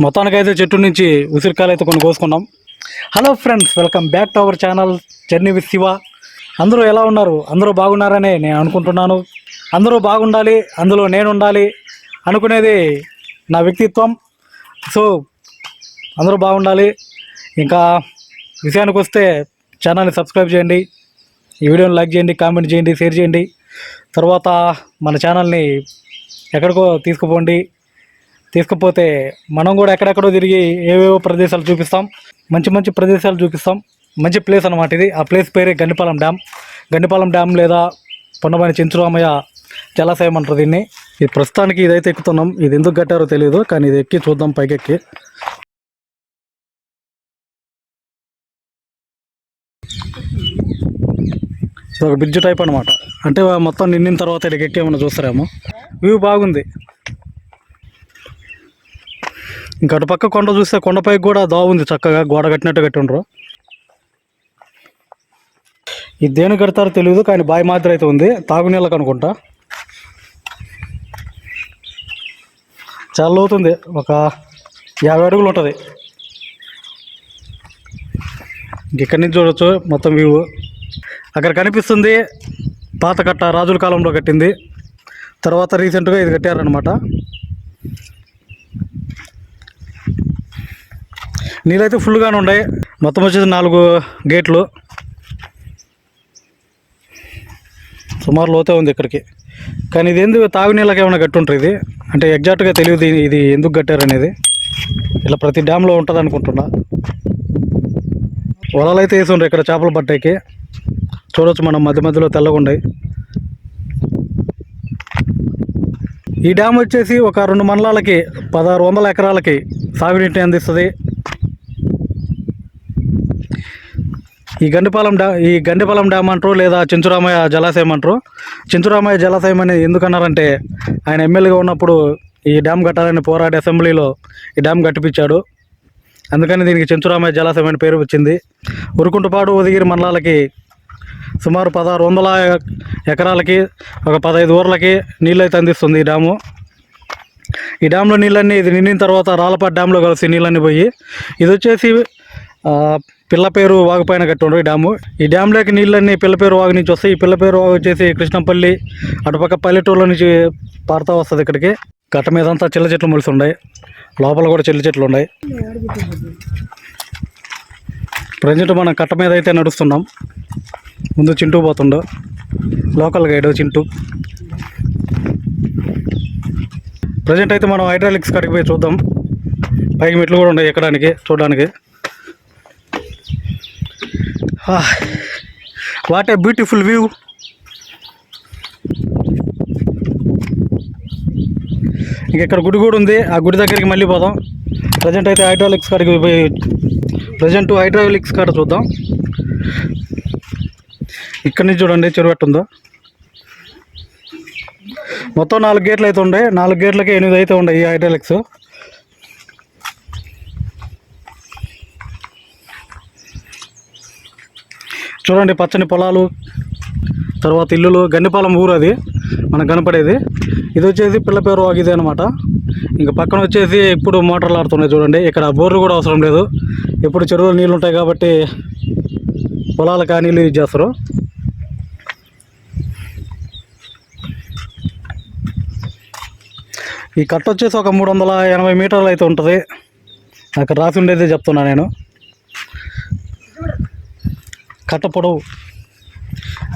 మొత్తానికైతే చెట్టు నుంచి ఉసిరికాయలు అయితే కొన్ని కోసుకున్నాం hello friends welcome back to our channel journey with Shiva అందరూ ఎలా ఉన్నారు? అందరూ బాగున్నారనే నేను అనుకుంటున్నాను. అందరూ బాగుండాలి అందులో నేను ఉండాలి అనుకునేది నా వ్యక్తిత్వం. సో అందరూ బాగుండాలి. ఇంకా విషయానికి వస్తే ఛానల్ని సబ్స్క్రైబ్ చేయండి. ఈ వీడియోని లైక్ చేయండి కామెంట్ చేయండి షేర్ చేయండి. తర్వాత మన ఛానల్ని ఎక్కడికో తీసుకుపోండి. తీసుకుపోతే మనం కూడా ఎక్కడెక్కడో తిరిగి ఏవేవో ప్రదేశాలు చూపిస్తాం. మంచి మంచి ప్రదేశాలు చూపిస్తాం. మంచి ప్లేస్ అనమాట ఇది. ఆ ప్లేస్ పేరే గండిపాలెం డ్యామ్. గండిపాలెం డ్యామ్ లేదా పొన్నమని చెంచురామయ్య జలాశయం అంటారు దీన్ని. ఇది ప్రస్తుతానికి ఇదైతే ఎక్కుతున్నాం. ఇది ఎందుకు కట్టారో తెలియదు కానీ ఇది ఎక్కి చూద్దాం పైకెక్కి. ఇది ఒక బ్రిడ్జ్ టైప్ అనమాట అంటే మొత్తం నిండిన తర్వాత ఇక్కడికి ఎక్కి ఏమైనా చూస్తారేమో. వ్యూ బాగుంది. ఇంకా అటు పక్క కొండ చూస్తే కొండపై కూడా దా ఉంది చక్కగా గోడ కట్టినట్టు కట్టిండ్రు. ఇది దేని కడతారో తెలియదు కానీ బావి మాత్రం అయితే ఉంది. తాగునీళ్ళకి అనుకుంటా చాలా లోతుంది ఒక యాభై అడుగులు ఉంటుంది. ఇక్కడి నుంచి చూడొచ్చు మొత్తం వ్యూ. అక్కడ కనిపిస్తుంది పాత కట్ట రాజుల కాలంలో కట్టింది. తర్వాత రీసెంట్గా ఇది కట్టారనమాట నీళ్ళైతే ఫుల్గానే ఉన్నాయి. మొత్తం వచ్చేసి నాలుగు గేట్లు. సుమారు లోతే ఉంది ఇక్కడికి. కానీ ఇది ఎందుకు తాగునీళ్ళకి ఏమైనా కట్టుంటారు ఇది? అంటే ఎగ్జాక్ట్గా తెలియదు ఇది- ఎందుకు కట్టారనేది ఇలా ప్రతి డ్యామ్లో ఉంటుంది అనుకుంటున్నా. వలలు అయితే వేసి ఉండ్రు ఇక్కడ చేపలు పట్టేకి. చూడొచ్చు మనం మధ్య మధ్యలో తెల్లగుండయి ఈ డ్యామ్ వచ్చేసి ఒక రెండు మండలాలకి పదహారు వందల ఎకరాలకి సాగునీటిని అందిస్తుంది. ఈ గండిపాలెం డ్యా ఈ గండిపాలెం డ్యామ్ అంటారు లేదా చెంచురామయ్య జలాశయం అంటారు? చెంచురామయ్య జలాశయం అనేది ఎందుకన్నారంటే ఆయన ఎమ్మెల్యేగా ఉన్నప్పుడు ఈ డ్యామ్ కట్టాలని పోరాడి అసెంబ్లీలో ఈ డ్యామ్ కట్టిపించాడు అందుకని దీనికి చెంచురామయ్య జలాశయం అని పేరు వచ్చింది. ఉరుకుంటపాడు ఉదగిరి మండలాలకి సుమారు పదహారు వందల ఎకరాలకి ఒక పదహైదు ఊర్లకి నీళ్ళు అయితే అందిస్తుంది ఈ డ్యాము ఈ డ్యాంలో నీళ్ళన్నీ ఇది నిండిన తర్వాత రాళ్ళపాటి డ్యాంలో కలిసి నీళ్ళన్నీ పోయి ఇది వచ్చేసి పిల్లపేరు వాగు పైన కట్టి ఉండవు ఈ డ్యాము. ఈ డ్యాంలోకి నీళ్ళన్నీ పిల్లపేరు వాగు నుంచి వస్తాయి. ఈ పిల్లపేరు వాగు వచ్చేసి కృష్ణపల్లి అటుపక్క పల్లెటూరులో నుంచి పారుతా వస్తుంది ఇక్కడికి. గట్ట మీద అంతా చిల్ల చెట్లు మొలిసి ఉన్నాయి. లోపల కూడా చిల్ల చెట్లు ఉన్నాయి. ప్రజెంట్ మనం కట్ట మీద అయితే నడుస్తున్నాం. ముందు Chintu పోతుండో. Local guide Chintu. Present అయితే మనం హైడ్రాలిక్స్ కడిగిపోయి చూద్దాం. పైకి మెట్లు కూడా ఉన్నాయి ఎక్కడానికి చూడడానికి. వాట్ ఏ బ్యూటిఫుల్ వ్యూ ఇంక ఇక్కడ గుడి కూడా ఉంది. ఆ గుడి దగ్గరికి మళ్ళీ పోదాం. ప్రజెంట్ అయితే హైడ్రాలిక్స్ కాడికి పోయి ప్రజెంట్ హైడ్రాలిక్స్ కాడ చూద్దాం. ఇక్కడ నుంచి చూడండి చెరువు ఉందా. మొత్తం నాలుగు గేట్లు అయితే ఉండే. నాలుగు గేట్లకి ఎనిమిది అయితే ఉండే ఈ హైడ్రాలిక్స్ చూడండి పచ్చని పొలాలు తర్వాత ఇల్లులు గన్నిపాలెం ఊరు అది మనకు కనపడేది. ఇది వచ్చేసి పిల్లపేరు వాగిది అనమాట ఇంకా పక్కన వచ్చేసి ఇప్పుడు మోటార్లు ఆడుతున్నాయి చూడండి. ఇక్కడ బోర్లు కూడా అవసరం లేదు. ఇప్పుడు చెరువులో నీళ్ళు ఉంటాయి కాబట్టి పొలాలకు ఆ నీళ్ళు యూజ్ చేస్తారు. ఈ కట్ట వచ్చేసి ఒక మూడు వందల ఎనభై మీటర్లు అయితే ఉంటుంది. అక్కడ రాసి ఉండేది చెప్తున్నా నేను. కట్ట పొడవు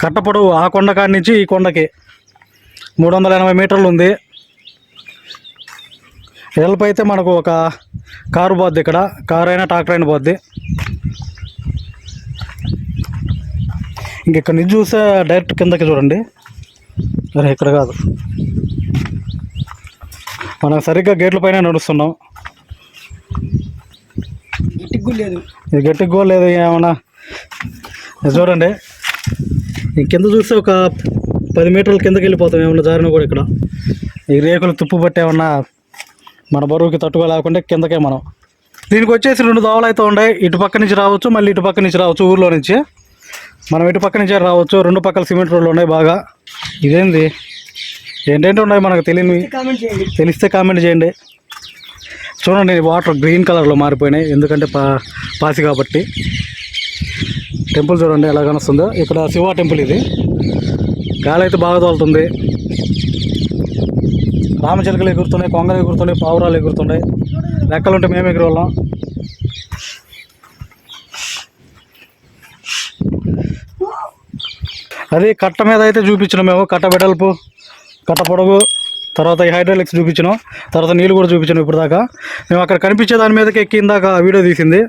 కట్ట పొడవు ఆ కొండ కాడి నుంచి ఈ కొండకి. మూడు వందల ఎనభై మీటర్లు ఉంది వెడల్పు అయితే మనకు ఒక కారు పోద్ది ఇక్కడ. కారు అయినా ట్రాక్టర్ అయినా పోద్ది ఇంక ఇక్కడ నుంచి చూస్తే డైరెక్ట్ కిందకి చూడండి. అరే ఇక్కడ కాదు. మనం సరిగ్గా గేట్ల పైన నడుస్తున్నాం. ఇంటికి లేదు. గట్టిగా లేదు ఏమన్నా? చూడండి. కింద చూస్తే ఒక పది మీటర్ల కిందకి వెళ్ళిపోతాం. ఏమన్నా జారిన కూడా ఇక్కడ. ఈ రేకులు తుప్పు పట్టి ఏమన్నా మన బరువుకి తట్టుగా లేకుండా కిందకే మనం. దీనికి వచ్చేసి రెండు దోవలు అయితే ఉన్నాయి. ఇటు పక్క నుంచి రావచ్చు మళ్ళీ ఇటు పక్క నుంచి రావచ్చు ఊర్లో నుంచి. మనం ఇటు పక్క నుంచే రావచ్చు. రెండు పక్కల సిమెంట్ రోడ్లు ఉన్నాయి బాగా. ఇదేంది? ఏంటంటే ఉన్నాయి మనకు చేయండి. తెలిస్తే కామెంట్ చేయండి. చూడండి వాటర్ గ్రీన్ కలర్లో మారిపోయినాయి. ఎందుకంటే పా పాసి కాబట్టి. టెంపుల్ చూడండి ఎలా కనిస్తుందో. ఇక్కడ శివ టెంపుల్ ఇది. గాలి అయితే బాగా తోలుతుంది. రామచిలకలు ఎగురుతున్నాయి కొంగలు ఎగురుతున్నాయి పావురాలు ఎగురుతున్నాయి. రెక్కలుంటే మేము ఎగిరి వాళ్ళం అది కట్ట మీద అయితే చూపించినాం మేము కట్ట వెడల్పు కట్ట పొడవు తర్వాత ఈ హైడ్రాలిక్స్ చూపించినాం తర్వాత నీళ్ళు కూడా చూపించాను ఇప్పుడు దాకా మేము అక్కడ కనిపించే దాని మీదకి ఎక్కి దాకా వీడియో తీసింది.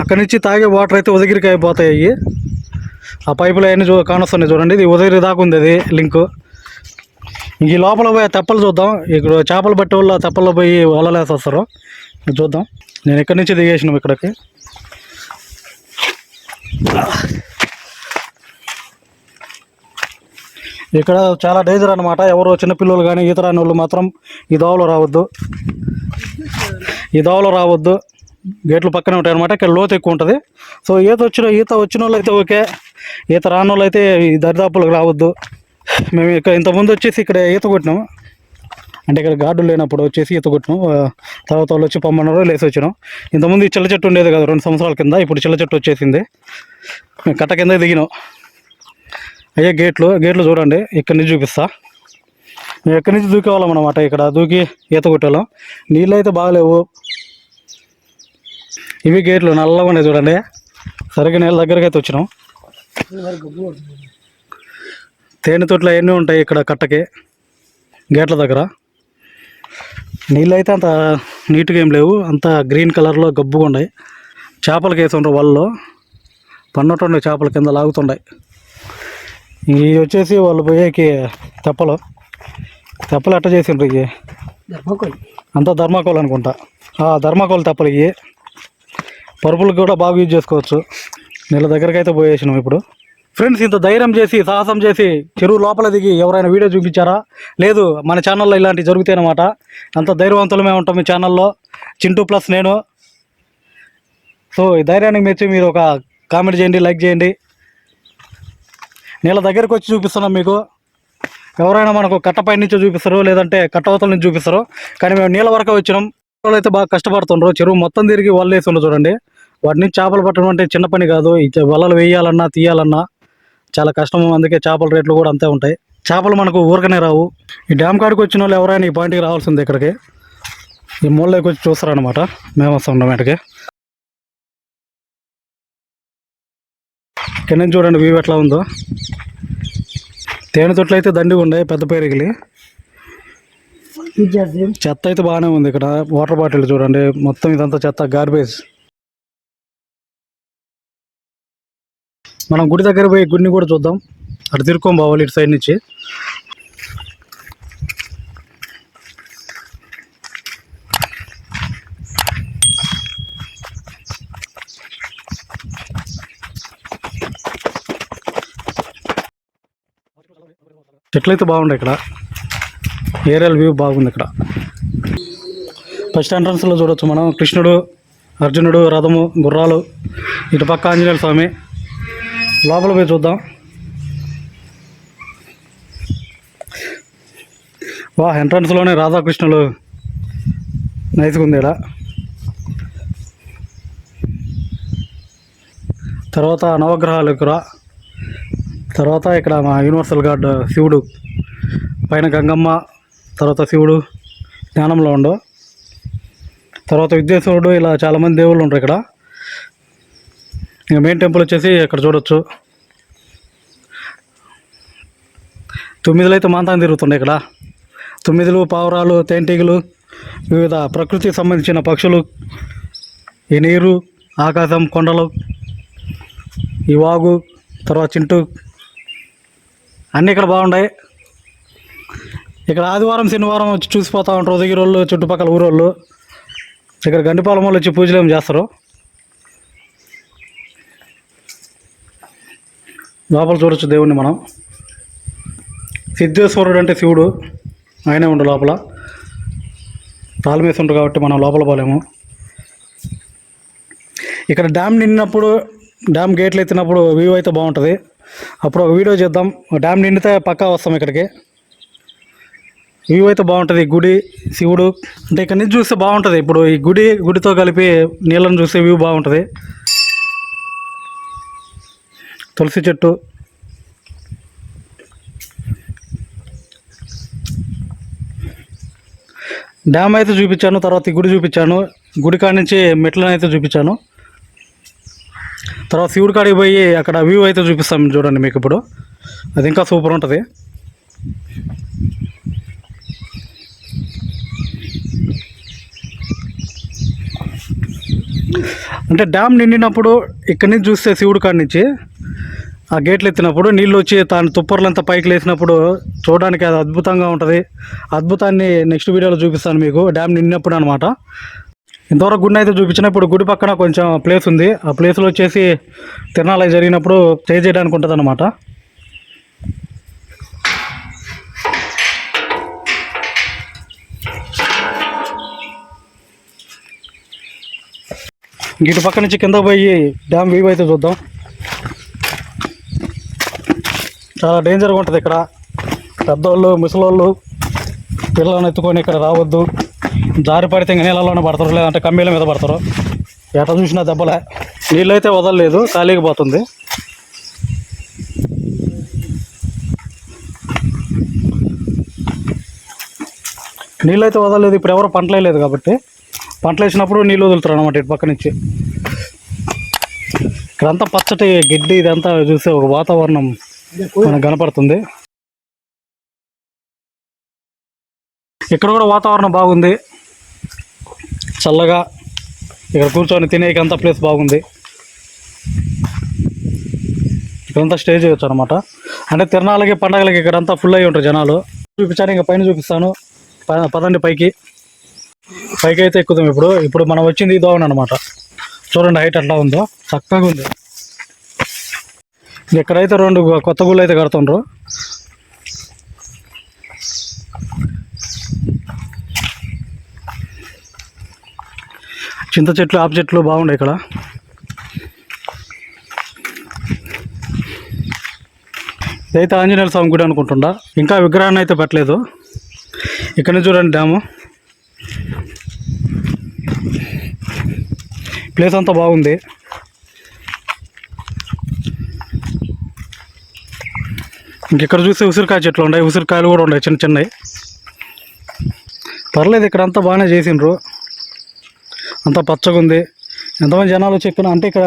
అక్కడి నుంచి తాగే వాటర్ అయితే ఉదగిరికి అయిపోతాయి ఆ పైపులు అవన్నీ చూ కానొస్తున్నాయి చూడండి. ఇది ఉదగిరి దాకా ఉంది అది లింక్. ఈ లోపల పోయి తెప్పలు చూద్దాం. ఇక్కడ చేపలు పట్టే వాళ్ళు ఆ తెప్పల్లో పోయి వలలేసి వస్తారు చూద్దాం. నేను ఇక్కడి నుంచి దిగేసినాం ఇక్కడికి? ఇక్కడ చాలా డేంజర్ అనమాట ఎవరు చిన్నపిల్లలు కానీ ఈత రాని వాళ్ళు మాత్రం ఈ దోవలో రావద్దు. ఈ దోవలో రావద్దు. గేట్లు పక్కనే ఉంటాయి అనమాట ఇక్కడ లోతు ఎక్కువ ఉంటుంది. సో ఈత వచ్చిన ఈత వచ్చిన వాళ్ళు అయితే ఓకే. ఈత రాని వాళ్ళు అయితే ఈ దరిదాపులకు రావద్దు. మేము ఇక్కడ ఇంతకుముందు వచ్చేసి ఇక్కడ ఈత కొట్టినాము. అంటే ఇక్కడ గార్డు లేనప్పుడు వచ్చేసి ఈత కొట్టినాం తర్వాత వాళ్ళు వచ్చి పొమ్మన్నారు లేసి వచ్చినాం. ఇంతకుముందు ఈ చిల్ల చెట్టు ఉండేది కదా రెండు సంవత్సరాల కింద. ఇప్పుడు చిల్ల చెట్టు వచ్చేసింది. మేము కట్ట కింద దిగినాం. అయ్యే గేట్లు గేట్లు చూడండి. ఇక్కడి నుంచి చూపిస్తా. మేము ఎక్కడి నుంచి దూకేవాళ్ళం అనమాట ఇక్కడ దూకి ఈత కొట్టేవాళ్ళం. నీళ్ళు అయితే బాగలేవు. ఇవి గేట్లు నల్లగా ఉన్నాయి చూడండి. సరిగ్గా నీళ్ళ దగ్గరికి అయితే వచ్చినాం. తేనె తొట్లు అవన్నీ ఉంటాయి ఇక్కడ కట్టకి గేట్ల దగ్గర. నీళ్ళు అయితే అంత నీట్గా ఏం లేవు. అంత గ్రీన్ కలర్లో గబ్బుగా ఉన్నాయి. చేపలకి వేస్తుండ్రు వాళ్ళు పన్నట్టుండే చేపల కింద లాగుతుండే ఇవి వచ్చేసి వాళ్ళు పోయేకి తెప్పలు. తెప్పలు ఎట్ట చేసిండ్రు ఇవి అంతా ధర్మాకోల్ అనుకుంటా. ఆ ధర్మాకోల్ తెప్పలు ఇవి పరుపులకు కూడా బాగా యూజ్ చేసుకోవచ్చు. నీళ్ళ దగ్గరికి అయితే పోయేసినాం ఇప్పుడు. ఫ్రెండ్స్ ఇంత ధైర్యం చేసి సాహసం చేసి చెరువు లోపల దిగి ఎవరైనా వీడియో చూపించారా? లేదు మన ఛానల్లో ఇలాంటివి జరుగుతాయి అన్నమాట అంత ధైర్యవంతులమే ఉంటాం మీ ఛానల్లో చింటూ ప్లస్ నేను. సో ఈ ధైర్యానికి మెచ్చి మీరు ఒక కామెంట్ చేయండి లైక్ చేయండి. నీళ్ళ దగ్గరికి వచ్చి చూపిస్తున్నాం మీకు. ఎవరైనా మనకు కట్టపై నుంచి చూపిస్తారు లేదంటే కట్టవతల నుంచి చూపిస్తారు కానీ మేము నీళ్ళ వరకు వచ్చినాం. వాళ్ళు అయితే బాగా కష్టపడుతుండ్రు. చెరువు మొత్తం తిరిగి వలలు వేస్తుండ్రు చూడండి. వాటి నుంచి చేపలు పట్టడం అంటే చిన్న పని కాదు. వలలు వేయాలన్నా తీయాలన్నా చాలా కష్టం. అందుకే చేపల రేట్లు కూడా అంతే ఉంటాయి. చేపలు మనకు ఊరకనే రావు. ఈ డ్యామ్ కాడికి వచ్చిన వాళ్ళు ఎవరైనా ఈ పాయింట్కి రావాల్సిందే ఇక్కడికి. ఈ మూలలోకి వచ్చి చూస్తారనమాట మేము వస్తాం ఇక్కడికి కింద చూడండి వ్యూ ఎట్లా ఉందో. తేనె తొట్లు అయితే దండిగా ఉన్నాయి పెద్ద పేరుగిలి చెత్త అయితే బాగానే ఉంది ఇక్కడ. వాటర్ బాటిల్ చూడండి. మొత్తం ఇదంతా చెత్త గార్బేజ్ మనం గుడి దగ్గర పోయి గుడిని కూడా చూద్దాం. అటు తిరుక్కొని బావాలి ఇటు సైడ్ నుంచి. చెట్లు అయితే బాగున్నాయి ఇక్కడ. ఏరియల్ వ్యూ బాగుంది ఇక్కడ. ఫస్ట్ ఎంట్రన్స్లో చూడొచ్చు మనం. కృష్ణుడు అర్జునుడు రథము గుర్రాలు. ఇటు పక్క ఆంజనేయ స్వామి. లోపల పోయి చూద్దాం. వా ఎంట్రన్స్లోనే రాధాకృష్ణులు. నైస్గా ఉంది ఇక్కడ తర్వాత నవగ్రహాలు ఇక్కడ తర్వాత ఇక్కడ మా యూనివర్సల్ గార్డ్ శివుడు. పైన గంగమ్మ తర్వాత శివుడు జ్ఞానంలో ఉండు తర్వాత విద్యేశ్వరుడు ఇలా చాలామంది దేవుళ్ళు ఉంటారు ఇక్కడ. ఇంకా మెయిన్ టెంపుల్ వచ్చేసి ఇక్కడ చూడొచ్చు. తొమ్మిదిలు అయితే మాంతాన్ని తిరుగుతున్నాయి ఇక్కడ. తొమ్మిదిలు పావురాలు తేనెటీగలు వివిధ ప్రకృతికి సంబంధించిన పక్షులు ఈ నీరు ఆకాశం కొండలు ఈ వాగు తర్వాత చింటూ అన్నీ ఇక్కడ బాగున్నాయి ఇక్కడ ఆదివారం శనివారం వచ్చి చూసిపోతూ ఉంటారు. ఉదగిరోళ్ళు చుట్టుపక్కల ఊరోళ్ళు. ఇక్కడ గండిపాలెం వాళ్ళు వచ్చి పూజలు ఏం చేస్తారు? లోపల చూడొచ్చు దేవుణ్ణి మనం. సిద్ధేశ్వరుడు అంటే శివుడు. ఆయనే ఉండు లోపల. తాళమేసి ఉంటారు కాబట్టి మనం లోపల పోలేము. ఇక్కడ డ్యామ్ నిండినప్పుడు డ్యామ్ గేట్లు ఎత్తినప్పుడు వ్యూ అయితే బాగుంటుంది. అప్పుడు ఒక వీడియో చేద్దాం. డ్యామ్ నిండితే పక్కా వస్తాం ఇక్కడికి. వ్యూ అయితే బాగుంటుంది. గుడి శివుడు అంటే ఇక్కడ నుంచి చూస్తే బాగుంటుంది. ఇప్పుడు ఈ గుడి గుడితో కలిపి నీళ్ళను చూస్తే వ్యూ బాగుంటుంది. తులసి చెట్టు. డ్యామ్ అయితే చూపించాను తర్వాత ఈ గుడి చూపించాను. గుడి కాడ నుంచి మెట్లను అయితే చూపించాను. తర్వాత శివుడి కాడికి పోయి అక్కడ వ్యూ అయితే చూపిస్తాం చూడండి మీకు ఇప్పుడు. అది ఇంకా సూపర్ ఉంటుంది. అంటే డ్యామ్ నిండినప్పుడు ఇక్కడి నుంచి చూస్తే శివుడి కాడి నుంచి ఆ గేట్లు ఎత్తినప్పుడు నీళ్ళు వచ్చి తాను తుప్పర్లంతా పైకి లేసినప్పుడు చూడడానికి అది అద్భుతంగా ఉంటుంది. అద్భుతాన్ని నెక్స్ట్ వీడియోలో చూపిస్తాను మీకు. డ్యామ్ నిండినప్పుడు అనమాట ఇంతవరకు గుడిని అయితే చూపించిన ఇప్పుడు గుడి పక్కన కొంచెం ప్లేస్ ఉంది. ఆ ప్లేస్లో వచ్చేసి తిరణాలు జరిగినప్పుడు స్టే చేయడానికి ఉంటుంది అనమాట ఇటు పక్క నుంచి కింద పోయి డ్యామ్ వ్యూ అయితే చూద్దాం. చాలా డేంజర్గా ఉంటుంది ఇక్కడ. పెద్దోళ్ళు ముసలోళ్ళు పిల్లలను ఎత్తుకొని ఇక్కడ రావద్దు. జారి పడితే ఇంక నీళ్ళలోనే పడతారు లేదంటే కమ్మీల మీద పడతారు. ఎట చూసినా దెబ్బలే. నీళ్ళు అయితే వదలలేదు ఖాళీకి పోతుంది. నీళ్ళు అయితే వదలలేదు ఇప్పుడు ఎవరు పంటలేదు కాబట్టి. పంటలు వేసినప్పుడు నీళ్ళు వదులుతారు అనమాట ఇటు పక్క నుంచి. ఇక్కడంతా పచ్చటి గడ్డి ఇదంతా చూస్తే ఒక వాతావరణం మనకు కనపడుతుంది. ఇక్కడ కూడా వాతావరణం బాగుంది. చల్లగా ఇక్కడ కూర్చొని తినేకి అంత ప్లేస్ బాగుంది. ఇక్కడంతా స్టే చేయొచ్చు అనమాట అంటే తిరణాలకి పండగలకి ఇక్కడంతా ఫుల్ అయి ఉంటారు జనాలు. చూపించాను ఇంకా పైన చూపిస్తాను. పదండి పైకి. పైకి అయితే ఎక్కుదాం ఇప్పుడు. ఇప్పుడు మనం వచ్చింది దోవన అనమాట చూడండి హైట్ అట్లా ఉందో. చక్కగా ఉంది. ఎక్కడైతే రెండు కొత్త గుళ్ళు అయితే కడుతుండ్రు. చింత చెట్లు ఆపు చెట్లు బాగుండే ఇక్కడ. ఇదైతే ఆంజనేయ స్వామి గుడి అనుకుంటుండా. ఇంకా విగ్రహాన్ని అయితే పెట్టలేదు. ఇక్కడ నుంచి చూడండి డ్యాము. ప్లేస్ అంతా బాగుంది. ఇంకెక్కడ చూస్తే ఉసిరికాయ చెట్లు ఉన్నాయి. ఉసిరికాయలు కూడా ఉన్నాయి చిన్న చిన్నవి. పర్లేదు ఇక్కడ అంతా బాగానే చేసిండ్రు. అంతా పచ్చగా ఉంది. ఎంతమంది జనాలు చెప్పిన అంటే ఇక్కడ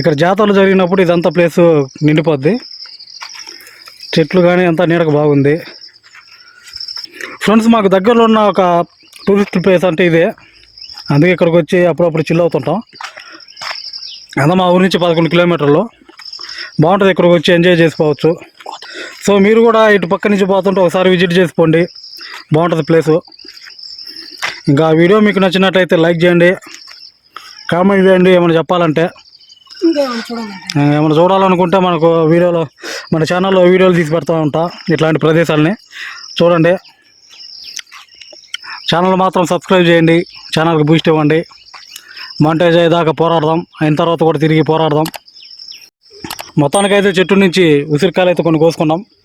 ఇక్కడ జాతరలు జరిగినప్పుడు ఇదంతా ప్లేస్ నిండిపోద్ది. చెట్లు కానీ అంతా నీడకు బాగుంది. ఫ్రెండ్స్ మాకు దగ్గరలో ఉన్న ఒక టూరిస్ట్ ప్లేస్ అంటే ఇదే. అందుకే ఇక్కడికి వచ్చి అప్పుడప్పుడు చిల్ అవుతుంటాం. అంతా మా ఊరి నుంచి పదకొండు కిలోమీటర్లు. బాగుంటుంది ఇక్కడికి వచ్చి ఎంజాయ్ చేసుకోవచ్చు. సో మీరు కూడా ఇటు పక్క నుంచి పోతుంటే ఒకసారి విజిట్ చేసుకోండి. బాగుంటుంది ప్లేసు ఇంకా వీడియో మీకు నచ్చినట్లయితే లైక్ చేయండి. కామెంట్ చేయండి. ఏమైనా చెప్పాలంటే. ఏమైనా చూడాలనుకుంటే మనకు వీడియోలో మన ఛానల్లో వీడియోలు తీసి పెడతా ఉంటా. ఇట్లాంటి ప్రదేశాలని చూడండి. ఛానల్ మాత్రం సబ్స్క్రైబ్ చేయండి ఛానల్కి బూస్ట్ ఇవ్వండి. మాంటేజ్ అయ్యేదాకా పోరాడదాం అయిన తర్వాత కూడా తిరిగి పోరాడదాం. మొత్తానికైతే చెట్టు నుంచి ఉసిరికాయలు అయితే కొన్ని కోసుకున్నాం.